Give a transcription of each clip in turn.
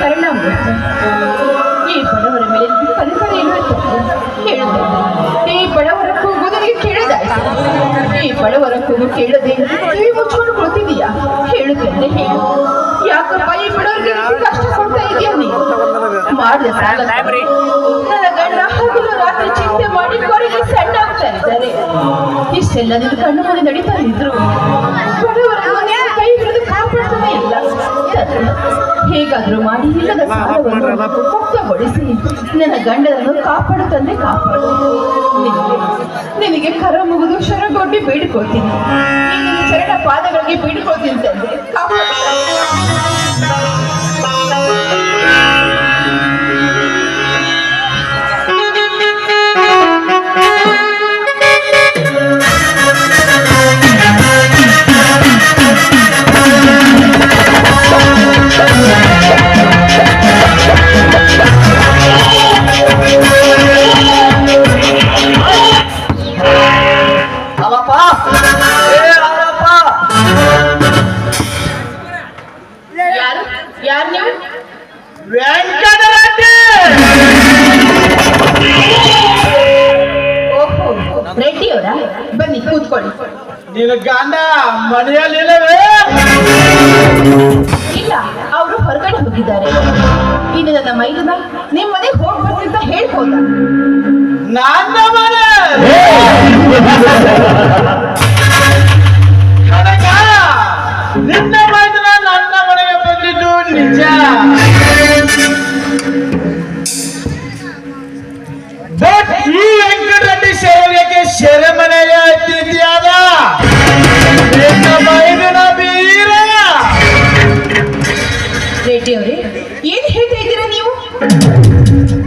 ಪರಿಣಾಮ. ಈ ಬಡವರ ಮೇಲೆ ಈ ಬಡವರ ಕೇಳದಾಯ್ತು ಈ ಬಡವರ ಕೂಗು ಕೇಳದೆ ಕಿವಿ ಮುಚ್ಕೊಂಡು ಕೊಡ್ತಿದೀಯಾ ಹೇಳುತ್ತೇನೆ ಹೇಳು. ಯಾಕಪ್ಪ ಈ ಬಡವರಿಗೆ ಕಷ್ಟ ಕೊಡ್ತಾ ಇದೆಯಾ ನೀನು? ಮಾಡಿದ ಸಾಲ ನನ್ನ ಗಂಡ ಹಗಲು ರಾತ್ರಿ ಚಿಂತೆ ಮಾಡಿ ಕೊರಗೆ ಸಣ್ಣ ಆಗ್ತಾ ಇದ್ದಾರೆ. ಇಷ್ಟೆಲ್ಲ ನಿನ್ನ ಕಣ್ಣು ಮುಂದೆ ನಡೀತಾ ಇದ್ರು. ಬಡವರನ್ನು ಹೇಗಾದ್ರೂ ಮಾಡಿ ಇಲ್ಲದ ಸಾಲವನ್ನು ಮುಕ್ತಗೊಳಿಸಿ. ನನ್ನ ಗಂಡನನ್ನು ಕಾಪಾಡು ತಂದೆ ಕಾಪಾಡು. ನಿನಗೆ ಕರ ಮುಗಿದು ಶರಗೊಡ್ಡಿ ಬೇಡಿಕೊಳ್ತೀನಿ ಚರಣ ಪಾದಗಳಿಗೆ ಬೇಡಿಕೊಳ್ತೀನಿ ತಂದೆ. ಕಾಪಾಡು. ನಿನ್ನ ಗಂಡ ಮನೆಯಲ್ಲಿಲ್ಲವೇ ಇಲ್ಲ ಅವರು ಹೊರಗಡೆ ಹೋಗಿದ್ದಾರೆ. ಇನ್ನು ನನ್ನ ಮೈದುನ ನಿಮ್ಮ ಮನೆಗೆ ಹೋಗಿ ಅಂತ ಹೇಳ್ಬೋದ? ನನ್ನ ಮನೆ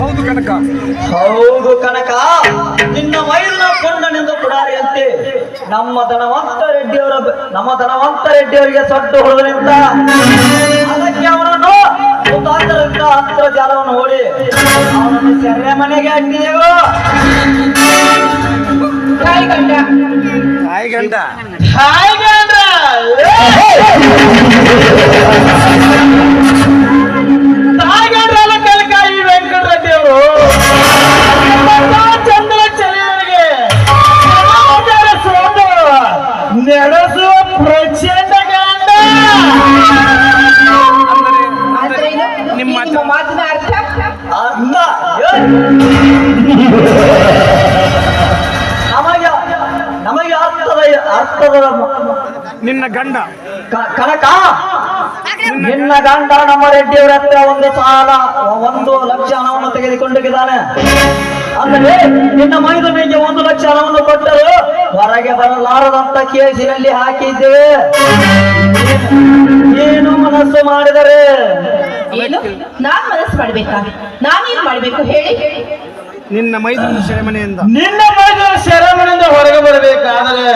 ಹೌದು ಕನಕ. ಹೌದು ಕನಕ. ನಿನ್ನ ಮೈಲಿನ ಕೊಂಡನೆಂದು ಪುಡಾರಿಯಂತೆ. ನಮ್ಮ ಧನವಂತ ರೆಡ್ಡಿಯವರ ನಮ್ಮ ಧನವಂತ ರೆಡ್ಡಿಯವರಿಗೆ ಸೊಟ್ಟು ಹೊಡೆದ್ರಿಂದ ಅದಕ್ಕೆ ಅವನನ್ನು ಮುಖಾಂತರದಿಂದ ಅಂತರ್ಜಾಲವನ್ನು ಓಡಿ ಅವನನ್ನು ಸೆರೆ ಮನೆಗೆ ಅಟ್ಟಿದೆವು ಹಾಯ್ ಗಂಡ. ಹಾಯ್ ಗಂಡ. ತಾಯಿಗಂಡ್ರಲ್ಲ ನಿನ್ನ ಗಂಡ. ಕನಕ? ನಿನ್ನ ಗಂಡ ನಮ್ಮ ರೆಡ್ಡಿಯವರ ಹತ್ರ ಒಂದು ಸಾಲ ಒಂದು ಲಕ್ಷ ಹಣವನ್ನು ತೆಗೆದುಕೊಂಡಿದ್ದಾನೆ. ಅಂದರೆ ನಿನ್ನ ಮೇಲೆ ಒಂದು ಲಕ್ಷ ಹಣವನ್ನು ಕೊಟ್ಟರು ಹೊರಗೆ ಬರಲಾರದಂತ ಕೇಸಿನಲ್ಲಿ ಹಾಕಿದ್ದೇವೆ ಏನು ಮನಸ್ಸು ಮಾಡಿದರೆ? ಏನು? ನಾನ್ ಮನಸ್ಸು ಮಾಡ್ಬೇಕಾ? ನಾನೇನು ಮಾಡ್ಬೇಕು? ಹೇಳಿ. ನಿನ್ನ ಮೈದೂರು ಸೆರೆಮನೆಯಿಂದ. ನಿನ್ನ ಮೈದೂರು ಸೆರೆಮನೆಯಿಂದ ಹೊರಗೆ ಬರಬೇಕಾದರೆ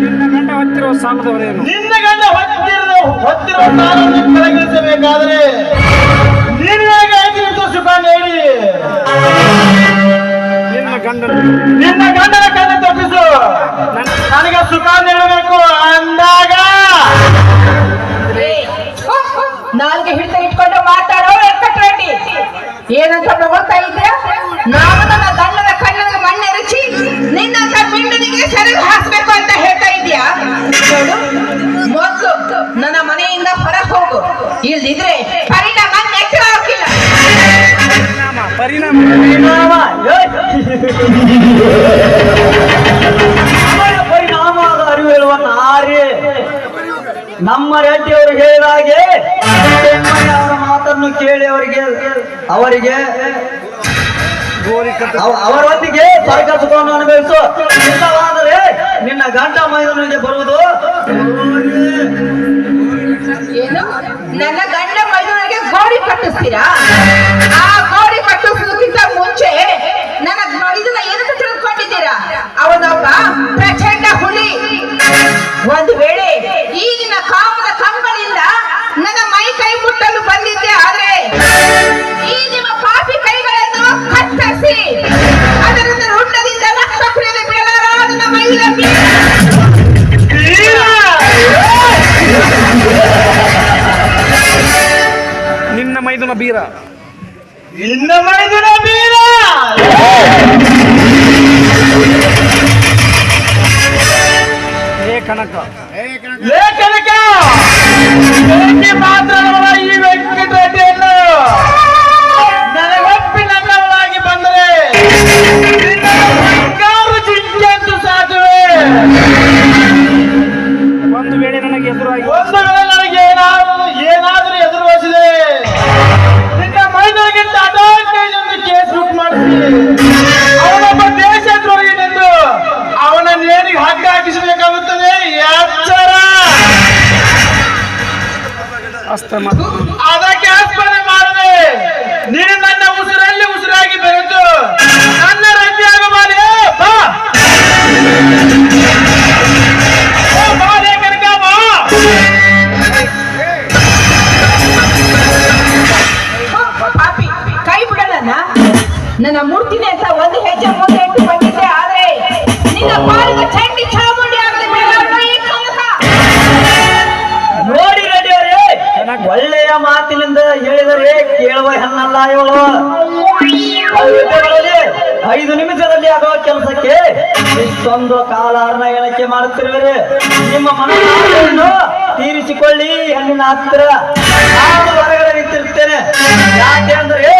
ನಿನ್ನ ಗಂಡ ಹೊತ್ತಿರುವ ಸಾಲದವರೇನು? ನಿನ್ನ ಗಂಡ ಹೊತ್ತಿರುವ ಹೊತ್ತಿರುವ ಸಾಲವನ್ನು ಕೆಳಗಿಳಿಸಬೇಕಾದರೆ ನೀನು ಹೇಗೆ ಐದು ನಿಮಿಷ ಸುಖ ನೀಡಿ ನಿನ್ನ ಗಂಡನ ನಿನ್ನ ಗಂಡನ ಕಣ್ಣು ತಪ್ಪಿಸು. ನನಗೆ ಸುಖ ನೀಡಬೇಕು ಅಂದಾಗ. ನಾಲ್ಗೆ ಹಿಡಿತ ಇಟ್ಕೊಂಡು ಮಾತಾಡೋ ವೆಂಕಟರೆಡ್ಡಿ ಏನಂತ ತಗೊಳ್ತಾ ಪರಿಣಾಮ ಪರಿಣಾಮ ಏ! ಸಮಯ ಪರಿಣಾಮದ ಅರಿವು ಹೇಳುವ ನಾರಿ ನಮ್ಮ ರೆಡ್ಡಿಯವರು ಹೇಳಿದ ಹಾಗೆ ಕೆಮ್ಮಯ್ಯ ಅವರ ಮಾತನ್ನು ಕೇಳಿ ಅವರಿಗೆ ಅವರಿಗೆ ಅವರೊಂದಿಗೆ ಸ್ವರ್ಗ ಸುಖವನ್ನು ಅನುಭವಿಸು ಇಲ್ಲವಾದರೆ ನಿನ್ನ ಗಂಡ ಮೈದನಿಗೆ ಬರುವುದು ನನ್ನ ಗಂಡ ಮೈದನಿಗೆ ಗೋರಿ ಕಟ್ಟಿಸ್ತೀರಾ ಮುಂಚೆ ನನ್ನ ಇದನ್ನ ಏನಂತ ತಿಳ್ಕೊಂಡಿದ್ದೀರಾ? ಅವನೊಬ್ಬ ಪ್ರಚಂಡ ಹುಲಿ. ಒಂದು ವೇಳೆ ಈಗಿನ ಕಾಮದ ಕಂಗಳಿಂದ ನನ್ನ ಮೈ ಕೈ ಮುಟ್ಟಲು ಬಂದಿದ್ದೆ ಆದ್ರೆ ಈ ನಿಮ್ಮ ಪಾಪಿ ಕೈಗಳನ್ನು ಕತ್ತರಿಸಿ ಅದರಿಂದ ರುಂಡದಿಂದ ರಕ್ತ ಕುಡಿದು ಬಿಡಲಾರದು ನಮ್ಮ ಇದಕ್ಕೆ ನಿನ್ನ ಮೈದುನ ಬೀರ. ನಿನ್ನ ಮೈದುನ ಬೀರ. ಕನಕ. ಕನಕ! ಮಾತ್ರ ಲೋಕದಲ್ಲಿ ಆಗುವ ಕೆಲಸಕ್ಕೆ ಇಷ್ಟೊಂದು ಕಾಲಾರ್ನ ಎಣಿಕೆ ಮಾಡುತ್ತಿರುವೆ ನಿಮ್ಮ ಮನಸ್ಸನ್ನು ತೀರಿಸಿಕೊಳ್ಳಿ ಹೆಣ್ಣಿನ ಹತ್ತಿರ ನಾನು ಹೊರಗಡೆ ನಿಂತಿರ್ತೇನೆ ಯಾಕೆ ಅಂದ್ರೆ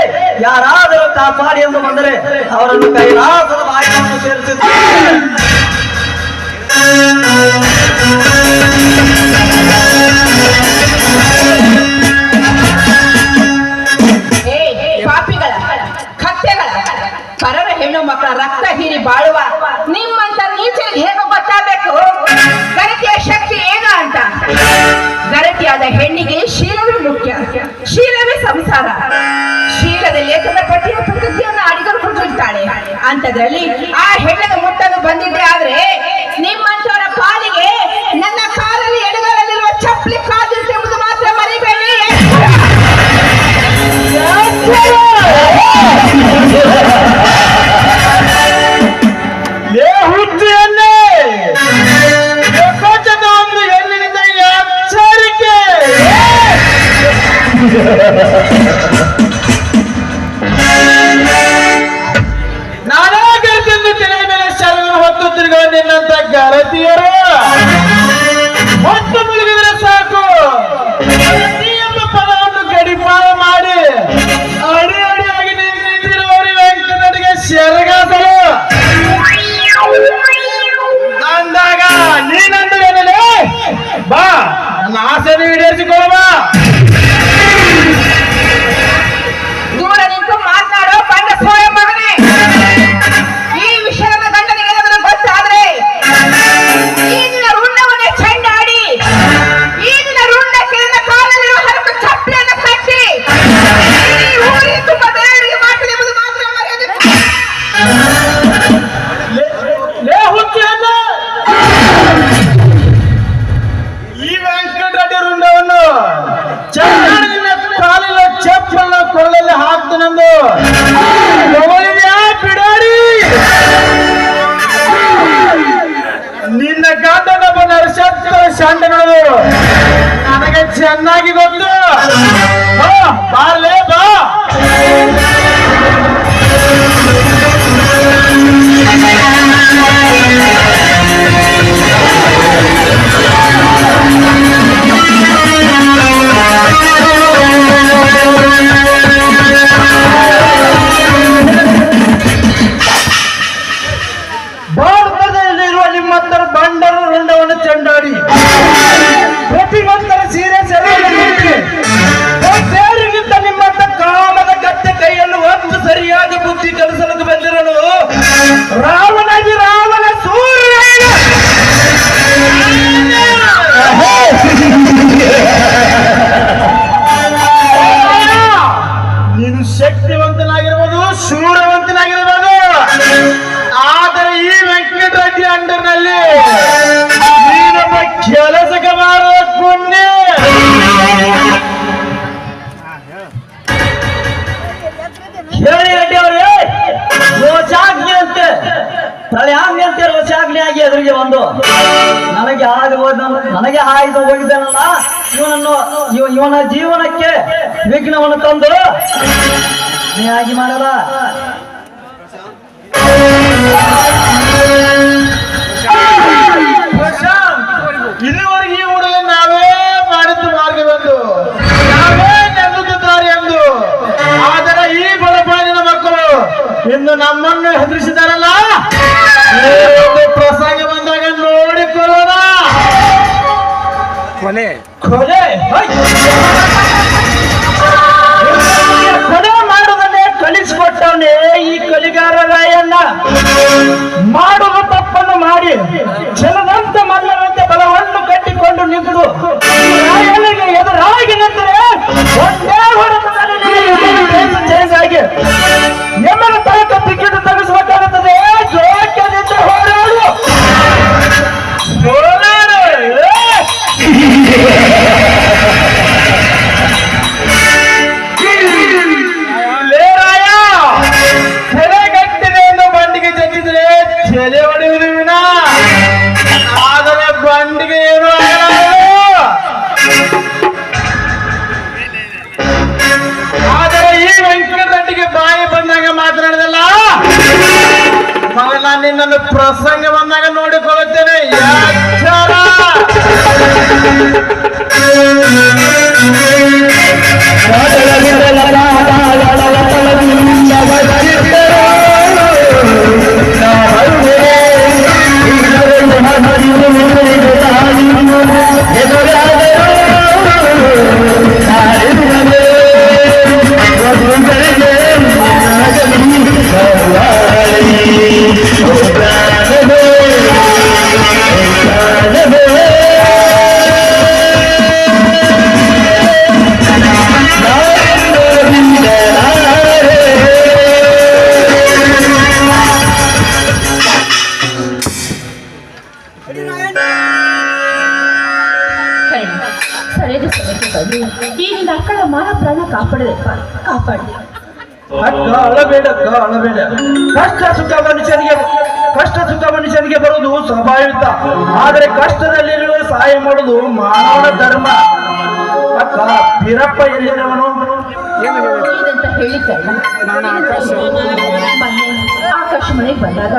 ಯಾರಾದರೂ ಕಾಪಾಡಿ ಎಂದು ಬಂದರೆ ಅವರನ್ನು ಕೈಲಾಸದ ಬಾಯಿಯನ್ನು ಸೇರಿಸುತ್ತೇನೆ. ಮಕ್ಕಳ ರಕ್ತ ಹೀರಿ ಬಾಳುವ. ನಿಮ್ಮಂತ ನೀಚರಿಗೆ ಹೇಗೋ ಗೊತ್ತಾಗಬೇಕು? ಗರತಿಯ ಶಕ್ತಿ ಏನು ಅಂತ? ಗರತಿಯಾದ ಹೆಣ್ಣಿಗೆ ಶೀಲವೇ ಮುಖ್ಯ. ಶೀಲವೇ ಸಂಸಾರ. ಶೀಲದ ಲೇಖನ ಪಟ್ಟಿಯ ಪ್ರಕೃತಿಯನ್ನು ಅಡಿಗರು ಕೊಟ್ಟಿರ್ತಾಳೆ ಅಂತದ್ರಲ್ಲಿ ಆ ಹೆಣ್ಣಿನ ಮುಟ್ಟನ್ನು ಬಂದಿದ್ರೆ ಆದ್ರೆ ನಿಮ್ಮಂತವರ ಪಾಲಿಗೆ அரசியரை ಮೈದ ವೀರ! ಆಗಿ ಎದುರಿಗೆ ಬಂದು, ನನಗೆ ಹಾದು ಹೋದ ನನಗೆ ಹಾಯ್ದು ಹೋಗಿದ್ದಾನಲ್ಲ, ಇವನನ್ನು ಇವ ಇವನ ಜೀವನಕ್ಕೆ ವಿಘ್ನವನ್ನು ತಂದು ನೀ ಆಗಿ ಮಾಡಲ್ಲ ಇದುವರೆಗೆ ಈ ಊರಲ್ಲಿ ನಾವೇ ಮಾಡಿದ್ದು ಮಾರ್ಗವೆಂದು ನಾವೇ ನೆಂದುದು ದಾರಿ ಎಂದು ಆದರೆ ಈ ಬಡಪಾಲಿನ ಮಕ್ಕಳು, ಇನ್ನು ನಮ್ಮನ್ನು ಕೊಲೆ ಕೊಲೆ ಮಾಡುವುದನ್ನೇ ಕಲಿಸಿಕೊಟ್ಟವನೇ ಈ ಕಲಿಗಾರ ರಾಯಣ್ಣ. ಮಾಡುವ ತಲೆ ಹೊಡೆಯುವುದು ವಿನ? ಆದರೆ ಬಂಡಿಗೆ ಏನು. ಆದರೆ ಈ ವೆಂಕಟರೆಡ್ಡಿಗೆ ಬಾಯಿ ಬಂದಾಗ ಮಾತನಾಡಿದಲ್ಲ ಮಗ ನಾನು ನಿನ್ನನ್ನು ಪ್ರಸಂಗ ಬಂದಾಗ ನೋಡಿಕೊಳ್ಳುತ್ತೇನೆ ಕರ್ಣ ಕಾಪಾಡಿ ಅಕ್ಕ ಅಳಬೇಡ ಅಕ್ಕ ಅಳಬೇಡ ಕಷ್ಟ ಸುಖ ಮನುಷ್ಯನಿಗೆ ಕಷ್ಟ ಸುಖ ಮನುಷ್ಯನಿಗೆ ಬರುವುದು ಸ್ವಾಭಾವಿಕ. ಆದರೆ ಕಷ್ಟದಲ್ಲಿರುವ ಸಹಾಯ ಮಾಡುವುದು ಮಾನವ ಧರ್ಮ. ಅಕ್ಕ ಬೀರಪ್ಪ ಎಲ್ಲಿರುವನು ಏನು ಹೇಳಿ? ಇದಂತ ಹೇಳಿ ನಾನು ಆಕಾಶ ಮನೆಗೆ ಬಂದಾಗ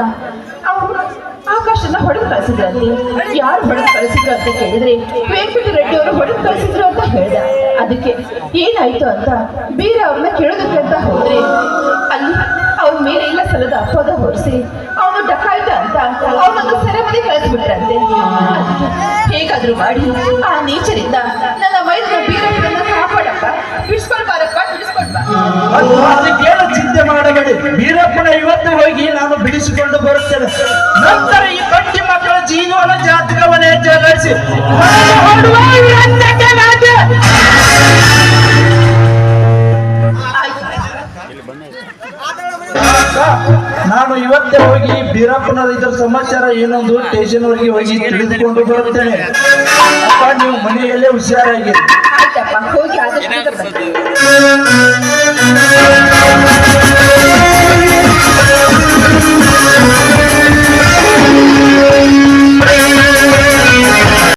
ಆಕಾಶನ ಹೊಡೆದು ಕಳಿಸಿದ್ರಂತೆ ಯಾರು ಹೊಡೆದು ಕಳಿಸಿದ್ರು ಅಂತ ಕೇಳಿದ್ರೆ ವೆಂಕಟ ರೆಡ್ಡಿ ಅವರು ಹೊಡೆದು ಕಳಿಸಿದ್ರು ಅಂತ ಹೇಳ್ದ. ಅದಕ್ಕೆ ಏನಾಯ್ತು ಅಂತ ಬೇರೆ ಅವ್ರನ್ನ ಕೇಳೋದಕ್ಕೆ ಅಂತ ಹೋದ್ರೆ ಅಲ್ಲಿ ಅವ್ರ ಮೇಲೆ ಎಲ್ಲ ಸಲದ ಅಪ್ಪದ ಹೊರಿಸಿ ಅವನು ಡಕಾಯ್ತ ಅಂತ ಅವನನ್ನು ಸೆರೆಮನೆ ಕಳಿಸ್ಬಿಟ್ರಂತೆ. ಹೇಗಾದರೂ ಮಾಡಿ ಆ ನೇಚರಿಂದ ನನ್ನ ಮೈದನ ಬೀರಪ್ಪನನ್ನ ಕಾಪಾಡಪ್ಪ, ಬಿಡಿಸ್ಕೊಳ್ಬಾರಪ್ಪ ಬಿಡಿಸ್ಕೊಳ್ಬಾರ ಮಾಡಬೇಡಿ ವೀರಪ್ಪನ ಇವತ್ತು ಹೋಗಿ ನಾನು ಬಿಡಿಸಿಕೊಂಡು ಬರುತ್ತೇನೆ. ನಂತರ ಈ ಪಟ್ಟಿ ಮಕ್ಕಳ ಜೀವನ ಜಾತಕವನ್ನೇ ಅಕ್ಕ, ನಾನು ಇವತ್ತೇ ಹೋಗಿ ಬೀರಪ್ಪನ ಇದರ ಸಮಾಚಾರ ಏನೊಂದು ಸ್ಟೇಷನ್ ಒಳಗೆ ಹೋಗಿ ತಿಳಿದುಕೊಂಡು ಬರುತ್ತೇನೆ. ಅಪ್ಪ ನೀವು ಮನೆಯಲ್ಲೇ ಹುಷಾರಾಗಿ. ಹೋಗಿ ಆದಷ್ಟು